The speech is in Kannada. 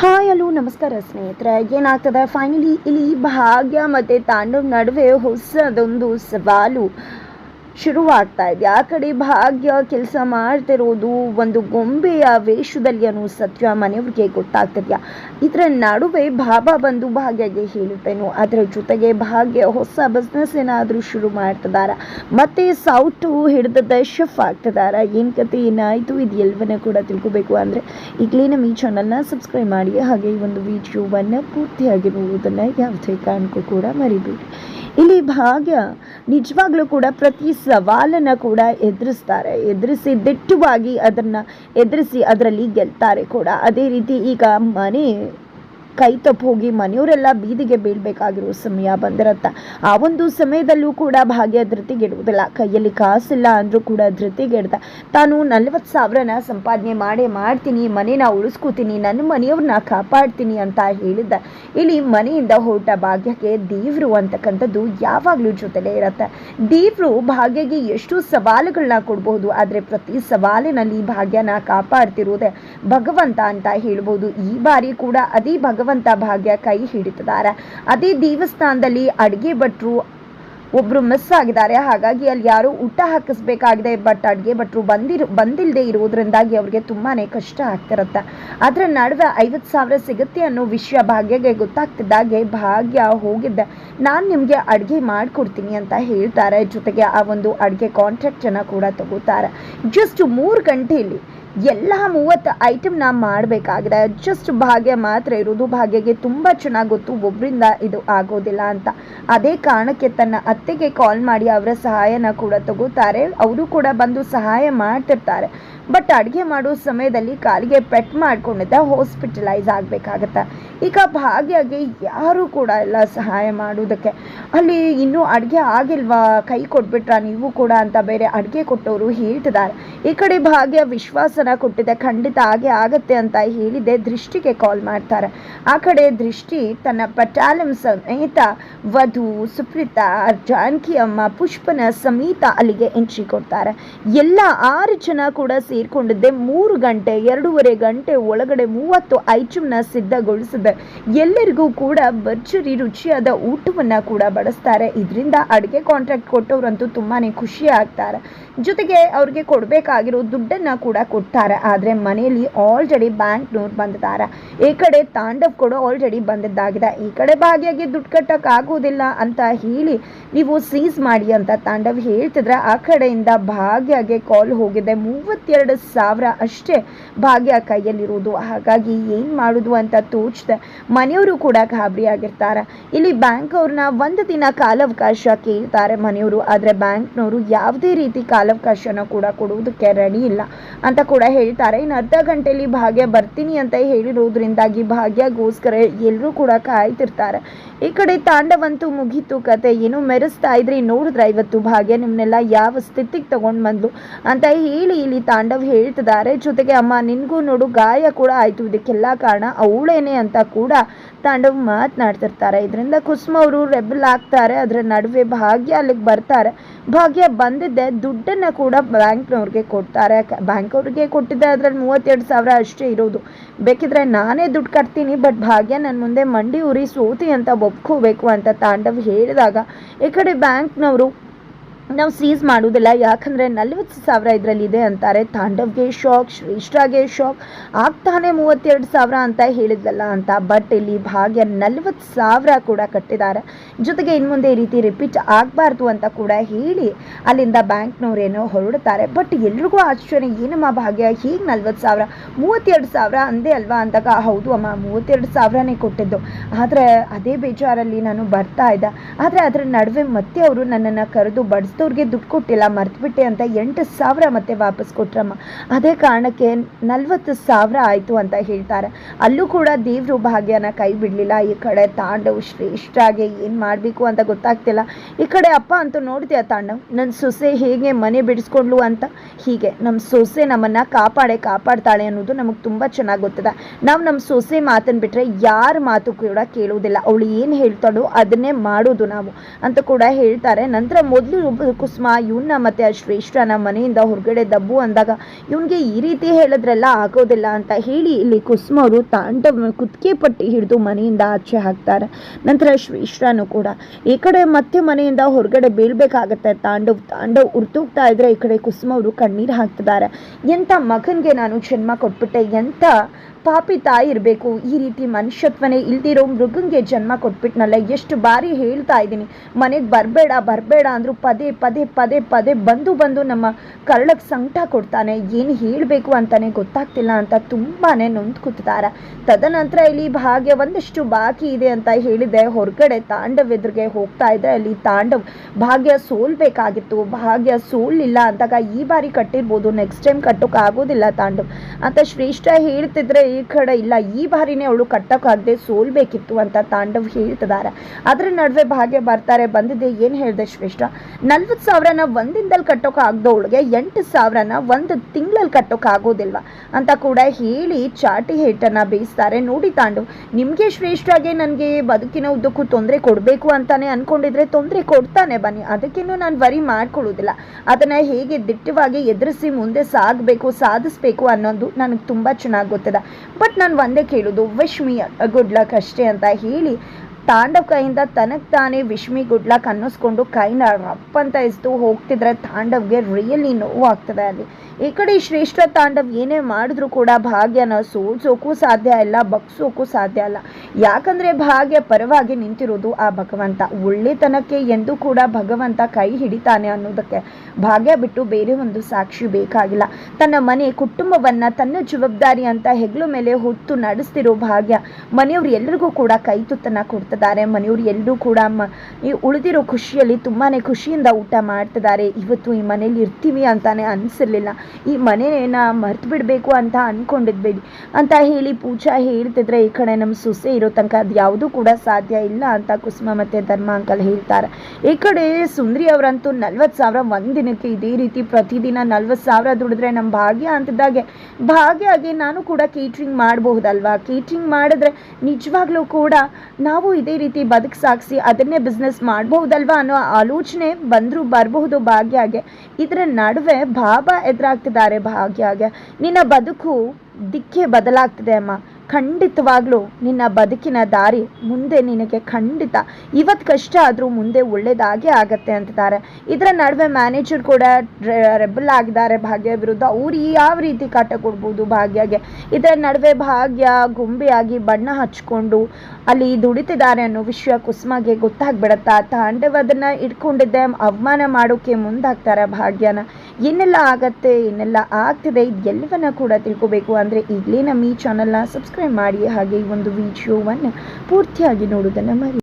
ಹಾಯ್ ಅಲೋ ನಮಸ್ಕಾರ ಸ್ನೇಹಿತರೆ. ಏನಾಗ್ತದೆ? ಫೈನಲಿ ಇಲ್ಲಿ ಭಾಗ್ಯ ಮತ್ತು ತಾಂಡವ್ ನಡುವೆ ಹೊಸದೊಂದು ಸವಾಲು. ಶುರುವಾಗ್ತಾ ಇದೆ. ಆ ಕಡೆ ಭಾಗ್ಯ ಕೆಲಸ ಮಾಡ್ತಿರೋದು ಒಂದು ಗೊಂಬೆಯ ವೇಷದಲ್ಲಿ ಅನ್ನೋ ಸತ್ಯ ಮನೆಯವ್ರಿಗೆ ಗೊತ್ತಾಗ್ತದ್ಯಾ? ಇದರ ನಡುವೆ ಬಾಬಾ ಬಂದು ಭಾಗ್ಯಗೆ ಹೇಳುತ್ತೇನು. ಅದರ ಜೊತೆಗೆ ಭಾಗ್ಯ ಹೊಸ ಬಿಸ್ನೆಸ್ ಏನಾದರೂ ಶುರು ಮಾಡ್ತಿದಾರ? ಮತ್ತೆ ಸೌಟು ಹಿಡಿದ ಶೆಫ್ ಆಗ್ತಿದಾರ? ಏನು ಕತೆ, ಏನಾಯಿತು? ಇದು ಎಲ್ಲವನ್ನ ಕೂಡ ತಿಳ್ಕೊಬೇಕು ಅಂದರೆ ಈಗಲೇ ನಮ್ಮ ಈ ಚಾನಲ್ನ ಸಬ್ಸ್ಕ್ರೈಬ್ ಮಾಡಿ. ಹಾಗೆ ಈ ಒಂದು ವಿಡಿಯೋವನ್ನು ಪೂರ್ತಿಯಾಗಿ ನೋಡುವುದನ್ನು ಯಾವುದೇ ಕಾರಣಕ್ಕೂ ಕೂಡ ಮರಿಬೇಡಿ. ಇಲ್ಲಿ ಭಾಗ್ಯ ನಿಜವಾಗ್ಲೂ ಕೂಡ ಪ್ರತಿ ಸವಾಲನ್ನು ಕೂಡ ಎದುರಿಸ್ತಾರೆ. ಎದುರಿಸಿ ದಿಟ್ಟವಾಗಿ ಅದನ್ನು ಎದುರಿಸಿ ಅದರಲ್ಲಿ ಗೆಲ್ತಾರೆ ಕೂಡ. ಅದೇ ರೀತಿ ಈಗ ಮನೆ ಕೈ ತಪ್ಪು ಹೋಗಿ ಮನೆಯವರೆಲ್ಲ ಬೀದಿಗೆ ಬೀಳ್ಬೇಕಾಗಿರೋ ಸಮಯ ಬಂದಿರತ್ತ. ಆ ಒಂದು ಸಮಯದಲ್ಲೂ ಕೂಡ ಭಾಗ್ಯ ಧೃತಿಗೆಡುವುದಿಲ್ಲ ಕೈಯಲ್ಲಿ ಕಾಸಿಲ್ಲ ಅಂದರೂ ಕೂಡ ಧೃತಿಗೆಡ್ದ ತಾನು ನಲ್ವತ್ತು ಸಾವಿರನ ಸಂಪಾದನೆ ಮಾಡೇ ಮಾಡ್ತೀನಿ, ಮನೇನ ಉಳಿಸ್ಕೋತೀನಿ, ನನ್ನ ಮನೆಯವ್ರನ್ನ ಕಾಪಾಡ್ತೀನಿ ಅಂತ ಹೇಳಿದ್ದ. ಇಲ್ಲಿ ಮನೆಯಿಂದ ಹೊರಟ ಭಾಗ್ಯಕ್ಕೆ ದೇವ್ರು ಅಂತಕ್ಕಂಥದ್ದು ಯಾವಾಗಲೂ ಜೊತೆಲೇ ಇರತ್ತೆ. ದೇವ್ರು ಭಾಗ್ಯಗೆ ಎಷ್ಟು ಸವಾಲುಗಳನ್ನ ಕೊಡಬಹುದು, ಆದರೆ ಪ್ರತಿ ಸವಾಲಿನಲ್ಲಿ ಭಾಗ್ಯನ ಕಾಪಾಡ್ತಿರೋದೆ ಭಗವಂತ ಅಂತ ಹೇಳ್ಬೋದು ಈ ಬಾರಿ ಕೂಡ ಅದೇ ಭಗವಂತ ಭಾಗ್ಯ ಕೈ ಹಿಡಿತಿದ್ದಾರೆ ಅದೇ ದೇವಸ್ಥಾನದಲ್ಲಿ ಅಡಿಗೆ ಭಟ್ರು ಒಬ್ರು ಮಿಸ್ ಆಗಿದ್ದಾರೆ. ಹಾಗಾಗಿ ಅಲ್ಲಿ ಯಾರು ಊಟ ಹಾಕಿಸ್ಬೇಕಾಗಿದೆ ಬಟ್ ಅಡುಗೆ ಭಟ್ರು ಬಂದಿರು ಬಂದಿಲ್ಲದೆ ಇರೋದ್ರಿಂದಾಗಿ ಅವ್ರಿಗೆ ತುಂಬಾನೇ ಕಷ್ಟ ಆಗ್ತಿರುತ್ತೆ. ಅದರ ನಡುವೆ ಐವತ್ತು ಸಾವಿರ ಸಿಗುತ್ತೆ ಅನ್ನೋ ವಿಷಯ ಭಾಗ್ಯಗೆ ಗೊತ್ತಾಗ್ತಿದ್ದಾಗೆ ಭಾಗ್ಯ ಹೋಗಿದ್ದೆ. ನಾನು ನಿಮಗೆ ಅಡುಗೆ ಮಾಡಿಕೊಡ್ತೀನಿ ಅಂತ ಹೇಳ್ತಾರೆ. ಜೊತೆಗೆ ಆ ಒಂದು ಅಡುಗೆ ಕಾಂಟ್ರಾಕ್ಟನ್ನು ಕೂಡ ತಗೋತಾರೆ. ಜಸ್ಟ್ ಮೂರು ಗಂಟೆಯಲ್ಲಿ ಎಲ್ಲ ಮೂವತ್ತು ಐಟಮ್ನ ಮಾಡಬೇಕಾಗಿದೆ. ಜಸ್ಟ್ ಭಾಗ್ಯ ಮಾತ್ರ ಇರೋದು. ಭಾಗ್ಯಗೆ ತುಂಬ ಚೆನ್ನಾಗಿ ಗೊತ್ತು. ಒಬ್ಬರಿಂದ ಇದು ಆಗೋದಿಲ್ಲ ಅಂತ. ಅದೇ ಕಾರಣಕ್ಕೆ ತನ್ನ ಅತ್ತೆಗೆ ಕಾಲ್ ಮಾಡಿ ಅವರ ಸಹಾಯನ ಕೂಡ ತಗೋತಾರೆ. ಅವರು ಕೂಡ ಬಂದು ಸಹಾಯ ಮಾಡ್ತಿರ್ತಾರೆ. ಬಟ್ ಅಡುಗೆ ಮಾಡೋ ಸಮಯದಲ್ಲಿ ಕಾಲಿಗೆ ಪೆಟ್ ಮಾಡ್ಕೊಂಡಿದ್ದ ಹಾಸ್ಪಿಟಲೈಸ್ ಆಗಬೇಕಾಗತ್ತೆ. ಈಗ ಭಾಗ್ಯಗೆ ಯಾರೂ ಕೂಡ ಎಲ್ಲ ಸಹಾಯ ಮಾಡೋದಕ್ಕೆ ಅಲ್ಲಿ ಇನ್ನೂ ಅಡುಗೆ ಆಗಿಲ್ವಾ? ಕೈ ಕೊಟ್ಬಿಟ್ರಾ ನೀವು ಕೂಡ ಅಂತ ಬೇರೆ ಅಡುಗೆ ಕೊಟ್ಟವರು ಹೇಳ್ತಿದ್ದಾರೆ. ಈ ಕಡೆ ಭಾಗ್ಯ ವಿಶ್ವಾಸನ ಕೊಟ್ಟಿದೆ. ಖಂಡಿತ ಹಾಗೆ ಆಗತ್ತೆ ಅಂತ ಹೇಳಿದೆ ದೃಷ್ಟಿಗೆ ಕಾಲ್ ಮಾಡ್ತಾರೆ. ಆ ಕಡೆ ದೃಷ್ಟಿ ತನ್ನ ಪಟಾಲಂ ಸಮೇತ ವಧು, ಸುಪ್ರೀತಾ, ಜಾನಕಿ ಅಮ್ಮ, ಪುಷ್ಪನ ಸಮೇತ ಅಲ್ಲಿಗೆ ಎಂಟ್ರಿ ಕೊಡ್ತಾರೆ. ಎಲ್ಲ ಆರು ಜನ ಕೂಡ ಸೇರ್ಕೊಂಡಿದ್ದೆ. ಮೂರು ಗಂಟೆ, ಎರಡೂವರೆ ಗಂಟೆ ಒಳಗಡೆ ಮೂವತ್ತು ಐಟಮ್ನ ಸಿದ್ಧಗೊಳಿಸಿದೆ. ಎಲ್ಲರಿಗೂ ಕೂಡ ಭರ್ಜರಿ ರುಚಿಯಾದ ಊಟವನ್ನ ಕೂಡ ಬಡಿಸ್ತಾರೆ. ಇದರಿಂದ ಅಡುಗೆ ಕಾಂಟ್ರಾಕ್ಟ್ ಕೊಟ್ಟವರಂತೂ ತುಂಬಾ ಖುಷಿ ಆಗ್ತಾರೆ. ಜೊತೆಗೆ ಅವ್ರಿಗೆ ಕೊಡಬೇಕಾಗಿರೋ ದುಡ್ಡನ್ನ ಕೂಡ ಕೊಡ್ತಾರೆ. ಆದರೆ ಮನೆಯಲ್ಲಿ ಆಲ್ರೆಡಿ ಬ್ಯಾಂಕ್ನವ್ರು ಬಂದಿದ್ದಾರೆ. ಈ ಕಡೆ ತಾಂಡವ್ ಕೂಡ ಆಲ್ರೆಡಿ ಬಂದಿದ್ದಾಗಿದೆ. ಈ ಕಡೆ ಭಾಗಿಯಾಗಿ ದುಡ್ಡು ಕಟ್ಟೋಕ್ಕಾಗೋದಿಲ್ಲ ಅಂತ ಹೇಳಿ ನೀವು ಸೀಸ್ ಮಾಡಿ ಅಂತ ತಾಂಡವ್ ಹೇಳ್ತಿದ್ರೆ ಆ ಕಡೆಯಿಂದ ಭಾಗ್ಯಗೆ ಕಾಲ್ ಹೋಗಿದೆ. ಮೂವತ್ತೆರಡು ಸಾವಿರ ಅಷ್ಟೇ ಭಾಗ್ಯ ಕೈಯಲ್ಲಿರೋದು. ಹಾಗಾಗಿ ಏನು ಮಾಡೋದು ಅಂತ ತೋಚ್ದೆ. ಮನೆಯವರು ಕೂಡ ಗಾಬರಿ ಆಗಿರ್ತಾರೆ. ಇಲ್ಲಿ ಬ್ಯಾಂಕ್ ಅವ್ರನ್ನ ಒಂದು ದಿನ ಕಾಲಾವಕಾಶ ಕೇಳ್ತಾರೆ ಮನೆಯವರು, ಆದರೆ ಬ್ಯಾಂಕ್ನವರು ಯಾವುದೇ ರೀತಿ ಕಾಲಾವಕಾಶನ ಕೂಡ ಕೊಡುವುದಕ್ಕೆ ರೆಡಿ ಇಲ್ಲ ಅಂತ ಕೂಡ ಹೇಳ್ತಾರೆ. ಇನ್ನು ಅರ್ಧ ಗಂಟೆಯಲ್ಲಿ ಭಾಗ್ಯ ಬರ್ತೀನಿ ಅಂತ ಹೇಳಿರೋದ್ರಿಂದಾಗಿ ಭಾಗ್ಯಗೋಸ್ಕರ ಎಲ್ಲರೂ ಕೂಡ ಕಾಯ್ತಿರ್ತಾರೆ. ಈ ಕಡೆ ತಾಂಡವಂತೂ ಮುಗೀತು. ಕತೆ ಏನು ಮೆರೆಸ್ತಾ ಇದ್ರಿ ನೋಡಿದ್ರೆ ಇವತ್ತು ಭಾಗ್ಯ? ನಿಮ್ಮನ್ನೆಲ್ಲ ಯಾವ ಸ್ಥಿತಿಗೆ ತಗೊಂಡು ಬಂದ್ಲು ಅಂತ ಹೇಳಿ ಇಲ್ಲಿ ತಾಂಡವ್ ಹೇಳ್ತಿದ್ದಾರೆ. ಜೊತೆಗೆ ಅಮ್ಮ, ನಿನಗೂ ನೋಡು, ಗಾಯ ಕೂಡ ಆಯಿತು. ಇದಕ್ಕೆಲ್ಲ ಕಾರಣ ಅವಳೇನೆ ಅಂತ ಕೂಡ ತಾಂಡವ್ ಮಾತನಾಡ್ತಿರ್ತಾರೆ. ಇದರಿಂದ ಕುಸುಮ ಅವರು ರೆಬಲ್ ಆಗ್ತಾರೆ. ಅದರ ನಡುವೆ ಭಾಗ್ಯ ಅಲ್ಲಿಗೆ ಬರ್ತಾರೆ. ಭಾಗ್ಯ ಬಂದಿದ್ದೆ, ದುಡ್ಡನ್ನು ಕೂಡ ಬ್ಯಾಂಕ್ನವ್ರಿಗೆ ಕೊಡ್ತಾರೆ. ಬ್ಯಾಂಕ್ ಅವ್ರಿಗೆ ಕೊಟ್ಟಿದ್ದೆ ಅದ್ರಲ್ಲಿ ಮೂವತ್ತೆರಡು ಸಾವಿರ ಅಷ್ಟೇ ಇರೋದು. ಬೇಕಿದ್ರೆ ನಾನೇ ದುಡ್ಡು ಕಟ್ತೀನಿ, ಬಟ್ ಭಾಗ್ಯ ನನ್ನ ಮುಂದೆ ಮಂಡಿ ಉರಿ ಸೋತಿ ಅಂತ ಒಪ್ಕೋಬೇಕು ಅಂತ ತಾಂಡವ್ ಹೇಳಿದಾಗ, ಈ ಕಡೆ ಬ್ಯಾಂಕ್ನವರು ನಾವು ಸೀಸ್ ಮಾಡುವುದಿಲ್ಲ. ಯಾಕಂದರೆ ನಲ್ವತ್ತು ಸಾವಿರ ಇದರಲ್ಲಿ ಇದೆ ಅಂತಾರೆ. ತಾಂಡವ್ಗೆ ಶಾಕ್ ಶ್ರೇಷ್ಠಗೆ ಶಾಕ್ ಆಗ್ತಾನೆ ಮೂವತ್ತೆರಡು ಸಾವಿರ ಅಂತ ಹೇಳಿದ್ಲಲ್ಲ ಅಂತ. ಬಟ್ ಇಲ್ಲಿ ಭಾಗ್ಯ ನಲ್ವತ್ತು ಸಾವಿರ ಕೂಡ ಕಟ್ಟಿದ್ದಾರೆ. ಜೊತೆಗೆ ಇನ್ನು ಮುಂದೆ ಈ ರೀತಿ ರಿಪೀಟ್ ಆಗಬಾರ್ದು ಅಂತ ಕೂಡ ಹೇಳಿ ಅಲ್ಲಿಂದ ಬ್ಯಾಂಕ್ನವರೇನೋ ಹೊರಡ್ತಾರೆ ಬಟ್ ಎಲ್ರಿಗೂ ಆಶ್ಚರ್ಯ. ಏನಮ್ಮ ಭಾಗ್ಯ? ಹೀಗೆ ನಲ್ವತ್ತು ಸಾವಿರ? ಮೂವತ್ತೆರಡು ಸಾವಿರ? ಅಂದೇ ಅಲ್ವಾ ಅಂದಾಗ, ಹೌದು ಅಮ್ಮ, ಮೂವತ್ತೆರಡು ಸಾವಿರನೇ ಕೊಟ್ಟಿದ್ದು. ಆದರೆ ಅದೇ ಬೇಜಾರಲ್ಲಿ ನಾನು ಬರ್ತಾ ಇದ್ದೆ. ಆದರೆ ಅದರ ನಡುವೆ ಮತ್ತೆ ಅವರು ನನ್ನನ್ನು ಕರೆದು ಬಡಿಸ್ದವ್ರಿಗೆ ದುಡ್ಡು ಕೊಟ್ಟಿಲ್ಲ, ಮರ್ತುಬಿಟ್ಟೆ ಅಂತ ಎಂಟು ಸಾವಿರ ಮತ್ತೆ ವಾಪಸ್ ಕೊಟ್ರಮ್ಮ. ಅದೇ ಕಾರಣಕ್ಕೆ ನಲ್ವತ್ತು ಸಾವಿರ ಆಯಿತು ಅಂತ ಹೇಳ್ತಾರೆ. ಅಲ್ಲೂ ಕೂಡ ದೇವರು ಭಾಗ್ಯನ ಕೈ ಬಿಡಲಿಲ್ಲ. ಈ ಕಡೆ ತಾಂಡವ್ ಶ್ರೇಷ್ಠಾಗೆ ಏನು ಮಾಡಬೇಕು ಅಂತ ಗೊತ್ತಾಗ್ತಿಲ್ಲ. ಈ ಕಡೆ ಅಪ್ಪ ಅಂತೂ ನೋಡ್ತೀಯ ತಾಂಡವ್? ನನ್ನ ಸೊಸೆ ಹೇಗೆ ಮನೆ ಬಿಡಿಸ್ಕೊಂಡ್ಲು ಅಂತ? ಹೀಗೆ ನಮ್ಮ ಸೊಸೆ ನಮ್ಮನ್ನು ಕಾಪಾಡೆ ಕಾಪಾಡ್ತಾಳೆ ಅನ್ನೋದು ನಮಗೆ ತುಂಬ ಚೆನ್ನಾಗಿ ಗೊತ್ತದ. ನಾವು ನಮ್ಮ ಸೊಸೆ ಮಾತನ್ನು ಬಿಟ್ಟರೆ ಯಾರ ಮಾತು ಕೂಡ ಕೇಳುವುದಿಲ್ಲ. ಅವಳು ಏನು ಹೇಳ್ತಾಳೋ ಅದನ್ನೇ ಮಾಡೋದು ನಾವು ಅಂತ ಕೂಡ ಹೇಳ್ತಾರೆ. ನಂತರ ಮೊದಲು ಕುಸುಮ ಇವನ್ನ ಮತ್ತೆ ಆ ಶ್ರೇಷ್ಠನ ಮನೆಯಿಂದ ಹೊರಗಡೆ ದಬ್ಬು ಅಂದಾಗ ಇವನಿಗೆ ಈ ರೀತಿ ಹೇಳಿದ್ರೆಲ್ಲ ಆಗೋದಿಲ್ಲ ಅಂತ ಹೇಳಿ ಇಲ್ಲಿ ಕುಸುಮ ಅವರು ತಾಂಡವ್ ಕುತ್ತಿಗೆ ಪಟ್ಟಿ ಹಿಡಿದು ಮನೆಯಿಂದ ಆಚೆ ಹಾಕ್ತಾರೆ. ನಂತರ ಶ್ರೇಷ್ಠನು ಕೂಡ ಈ ಕಡೆ ಮತ್ತೆ ಮನೆಯಿಂದ ಹೊರಗಡೆ ಬೀಳ್ಬೇಕಾಗತ್ತೆ ತಾಂಡವ್ ತಾಂಡವ್ ಉರ್ತೋಗ್ತಾ ಇದ್ರೆ ಈ ಕಡೆ ಕುಸುಮ ಅವರು ಕಣ್ಣೀರು ಹಾಕ್ತಿದ್ದಾರೆ. ಎಂಥ ಮಗನಿಗೆ ನಾನು ಜನ್ಮ ಕೊಟ್ಬಿಟ್ಟೆ ಎಂಥ ಪಾಪಿ ತಾಯಿ ಇರಬೇಕು. ಈ ರೀತಿ ಮನುಷ್ಯತ್ವನೇ ಇಲ್ದಿರೋ ಮೃಗಂಗೆ ಜನ್ಮ ಕೊಟ್ಬಿಟ್ನಲ್ಲ, ಎಷ್ಟು ಬಾರಿ ಹೇಳ್ತಾ ಇದ್ದೀನಿ. ಮನೆಗೆ ಬರಬೇಡ ಬರಬೇಡ ಅಂದರೂ ಪದೇ ಪದೇ ಪದೇ ಪದೇ ಬಂದು ಬಂದು ನಮ್ಮ ಕರಳಕ್ಕೆ ಸಂಕಟ ಕೊಡ್ತಾನೆ. ಏನು ಹೇಳಬೇಕು ಅಂತಾನೆ ಗೊತ್ತಾಗ್ತಿಲ್ಲ ಅಂತ ತುಂಬಾ ನೊಂದು ಕೂತಿದ್ದಾರೆ ತದನಂತರ ಇಲ್ಲಿ ಭಾಗ್ಯ ಒಂದಷ್ಟು ಬಾಕಿ ಇದೆ ಅಂತ ಹೇಳಿದೆ. ಹೊರಗಡೆ ತಾಂಡವ್ ಎದುರಿಗೆ ಹೋಗ್ತಾ ಇದ್ದರೆ ಅಲ್ಲಿ ತಾಂಡವ್ ಭಾಗ್ಯ ಸೋಲ್ಬೇಕಾಗಿತ್ತು. ಭಾಗ್ಯ ಸೋಲಿಲ್ಲ ಅಂದಾಗ ಈ ಬಾರಿ ಕಟ್ಟಿರ್ಬೋದು ನೆಕ್ಸ್ಟ್ ಟೈಮ್ ಕಟ್ಟೋಕ್ಕಾಗೋದಿಲ್ಲ ತಾಂಡವ್. ಅಂತ ಶ್ರೇಷ್ಠ ಹೇಳ್ತಿದ್ರೆ ಈ ಕಡೆ ಇಲ್ಲ, ಈ ಬಾರಿನೇ ಅವಳು ಕಟ್ಟೋಕ್ಕಾಗದೆ ಸೋಲ್ಬೇಕಿತ್ತು ಅಂತ ತಾಂಡವ್ ಹೇಳ್ತಿದ್ದಾರೆ. ಅದ್ರ ನಡುವೆ ಭಾಗ್ಯ ಬರ್ತಾರೆ ಬಂದಿದ್ದೆ ಏನು ಹೇಳಿದೆ ಶ್ರೇಷ್ಠ? ನಲ್ವತ್ತು ಸಾವಿರನ ಒಂದಿನದಲ್ಲಿ ಕಟ್ಟೋಕೆ ಆಗದವಳಿಗೆ ಎಂಟು ಸಾವಿರನ ಒಂದು ತಿಂಗಳಲ್ಲಿ ಕಟ್ಟೋಕ್ಕಾಗೋದಿಲ್ವ ಅಂತ ಕೂಡ ಹೇಳಿ ಚಾಟಿ ಹೇಟನ್ನ ಬೇಯಿಸ್ತಾರೆ. ನೋಡಿ ತಾಂಡವ್, ನಿಮಗೆ ಶ್ರೇಷ್ಠಾಗೆ ನನಗೆ ಬದುಕಿನ ಉದ್ದಕ್ಕೂ ತೊಂದರೆ ಕೊಡಬೇಕು ಅಂತಾನೆ ಅನ್ಕೊಂಡಿದ್ರೆ ತೊಂದರೆ ಕೊಡ್ತಾನೆ ಬನ್ನಿ. ಅದಕ್ಕೇನು ನಾನು ವರಿ ಮಾಡ್ಕೊಳ್ಳೋದಿಲ್ಲ. ಅದನ್ನ ಹೇಗೆ ದಿಟ್ಟವಾಗಿ ಎದುರಿಸಿ ಮುಂದೆ ಸಾಗಬೇಕು, ಸಾಧಿಸ್ಬೇಕು ಅನ್ನೋದು ನನಗೆ ತುಂಬ ಚೆನ್ನಾಗಿ ಗೊತ್ತಿದೆ. ಬಟ್ ನಾನು ಒಂದೇ ಕೇಳೋದು ವಿಶ್ ಮೀ ಗುಡ್ ಲಕ್ ಅಷ್ಟೇ ಅಂತ ಹೇಳಿ, ತಾಂಡವ್ ಕೈಯಿಂದ ತನಗೆ ತಾನೇ ವಿಶ್ಮಿ ಗುಡ್ ಲಕ್ ಅನ್ನಿಸ್ಕೊಂಡು ಕೈನ ರಪ್ ಅಂತ ಇಸ್ತು ಹೋಗ್ತಿದ್ರೆ ತಾಂಡವ್ಗೆ ರಿಯಲಿ ನೋವು ಆಗ್ತದೆ ಅಲ್ಲಿ. ಈ ಕಡೆ ಶ್ರೇಷ್ಠ ತಾಂಡವ್ ಏನೇ ಮಾಡಿದ್ರು ಕೂಡ ಭಾಗ್ಯನ ಸೋಲ್ಸೋಕ್ಕೂ ಸಾಧ್ಯ ಇಲ್ಲ, ಬಗ್ಸೋಕ್ಕೂ ಸಾಧ್ಯ ಇಲ್ಲ. ಯಾಕಂದ್ರೆ ಭಾಗ್ಯ ಪರವಾಗಿ ನಿಂತಿರೋದು ಆ ಭಗವಂತ. ಒಳ್ಳೆತನಕ್ಕೆ ಎಂದು ಕೂಡ ಭಗವಂತ ಕೈ ಹಿಡಿತಾನೆ ಅನ್ನೋದಕ್ಕೆ. ಭಾಗ್ಯ ಬಿಟ್ಟು ಬೇರೆ ಒಂದು ಸಾಕ್ಷಿ ಬೇಕಾಗಿಲ್ಲ. ತನ್ನ ಮನೆ, ಕುಟುಂಬವನ್ನ, ತನ್ನ ಜವಾಬ್ದಾರಿ ಅಂತ ಹೆಗ್ಲು ಮೇಲೆ ಹೊತ್ತು ನಡೆಸ್ತಿರೋ ಭಾಗ್ಯ ಮನೆಯವ್ರು ಎಲ್ರಿಗೂ ಕೂಡ ಕೈ ಕೊಡ್ತಿದ್ದಾರೆ. ಮನೆಯವ್ರು ಎಲ್ಲರೂ ಕೂಡ ಈ ಉಳಿದಿರೋ ಖುಷಿಯಲ್ಲಿ ತುಂಬಾನೇ ಖುಷಿಯಿಂದ ಊಟ ಮಾಡ್ತಿದ್ದಾರೆ. ಇವತ್ತು ಈ ಮನೇಲಿ ಇರ್ತೀವಿ ಅಂತಾನೆ ಅನಿಸಿರ್ಲಿಲ್ಲ. ಈ ಮನೇನ ಮರ್ತು ಬಿಡಬೇಕು ಅಂತ ಅನ್ಕೊಂಡಿದ್ಬೇಡಿ. ಅಂತ ಹೇಳಿ ಪೂಜಾ ಹೇಳ್ತಿದ್ರೆ, ಈ ಕಡೆ ನಮ್ಮ ಸೊಸೆ ಇರೋ ತನಕ ಅದು ಯಾವುದೂ ಕೂಡ ಸಾಧ್ಯ ಇಲ್ಲ ಅಂತ ಕುಸುಮ ಮತ್ತೆ ಧರ್ಮ ಅಂಕಲ್ ಹೇಳ್ತಾರೆ. ಈ ಕಡೆ ಸುಂದ್ರಿ ಅವರಂತೂ ನಲ್ವತ್ತು ಸಾವಿರ ಒಂದಿನಕ್ಕೆ ಇದೇ ರೀತಿ ಪ್ರತಿದಿನ ನಲ್ವತ್ತು ಸಾವಿರ ದುಡಿದ್ರೆ ನಮ್ಮ ಭಾಗ್ಯ ಅಂತಿದ್ದಾಗೆ ಭಾಗ್ಯಾಗಿ ನಾನು ಕೂಡ ಕೇಟ್ರಿಂಗ್ ಮಾಡಬಹುದಲ್ವಾ? ಕೇಟ್ರಿಂಗ್ ಮಾಡಿದ್ರೆ ನಿಜವಾಗ್ಲೂ ಕೂಡ ನಾವು ಇದೇ ರೀತಿ ಬದುಕು ಸಾಗಿಸಿ ಅದನ್ನೇ ಬಿಸ್ನೆಸ್ ಮಾಡಬಹುದಲ್ವಾ ಅನ್ನೋ ಆಲೋಚನೆ ಬಂದರೂ ಬರಬಹುದು ಭಾಗ್ಯಾಗೆ. ಇದರ ನಡುವೆ ಬಾಬಾ ಎದುರಾಗ್ತಿದ್ದಾರೆ ಆಗ್ಯ ನಿನ್ನ ಬದುಕು ದಿಕ್ಕೇ ಬದಲಾಗ್ತಿದೆ ಅಮ್ಮ. ಖಂಡಿತವಾಗ್ಲೂ ನಿನ್ನ ಬದುಕಿನ ದಾರಿ ಮುಂದೆ ನಿನಗೆ ಖಂಡಿತ ಇವತ್ತು ಕಷ್ಟ ಆದರೂ ಮುಂದೆ ಒಳ್ಳೇದಾಗೆ ಆಗತ್ತೆ ಅಂತಿದ್ದಾರೆ. ಇದರ ನಡುವೆ ಮ್ಯಾನೇಜರ್ ಕೂಡ ರೆಬಲ್ ಆಗಿದ್ದಾರೆ ಭಾಗ್ಯ ವಿರುದ್ಧ. ಅವ್ರು ಯಾವ ರೀತಿ ಕಾಟ ಕೊಡ್ಬೋದು ಭಾಗ್ಯಗೆ? ಇದರ ನಡುವೆ ಭಾಗ್ಯ ಗೊಂಬೆಯಾಗಿ ಬಣ್ಣ ಹಚ್ಕೊಂಡು ಅಲ್ಲಿ ದುಡಿತಿದ್ದಾರೆ ಅನ್ನೋ ವಿಷಯ ಕುಸುಮಗೆ ಗೊತ್ತಾಗ್ಬಿಡತ್ತಾ. ತಾಂಡವದನ್ನ ಇಟ್ಕೊಂಡಿದ್ದೆ ಅವಮಾನ ಮಾಡೋಕೆ ಮುಂದಾಗ್ತಾರೆ ಭಾಗ್ಯನ. ಏನೆಲ್ಲ ಆಗತ್ತೆ ಏನೆಲ್ಲ ಆಗ್ತಿದೆ ಇದೆಲ್ಲವನ್ನ ಕೂಡ ತಿಳ್ಕೊಬೇಕು. ಅಂದರೆ ಈಗಲೇ ನಮ್ಮ ಈ ಚಾನಲ್ನ ಸಬ್ಸ್ಕ್ರೈಬ್ ಮಾಡಿ, ಹಾಗೆ ಈ ಒಂದು ವಿಡಿಯೋವನ್ನು ಪೂರ್ತಿಯಾಗಿ ನೋಡೋದನ್ನು ಮರಿ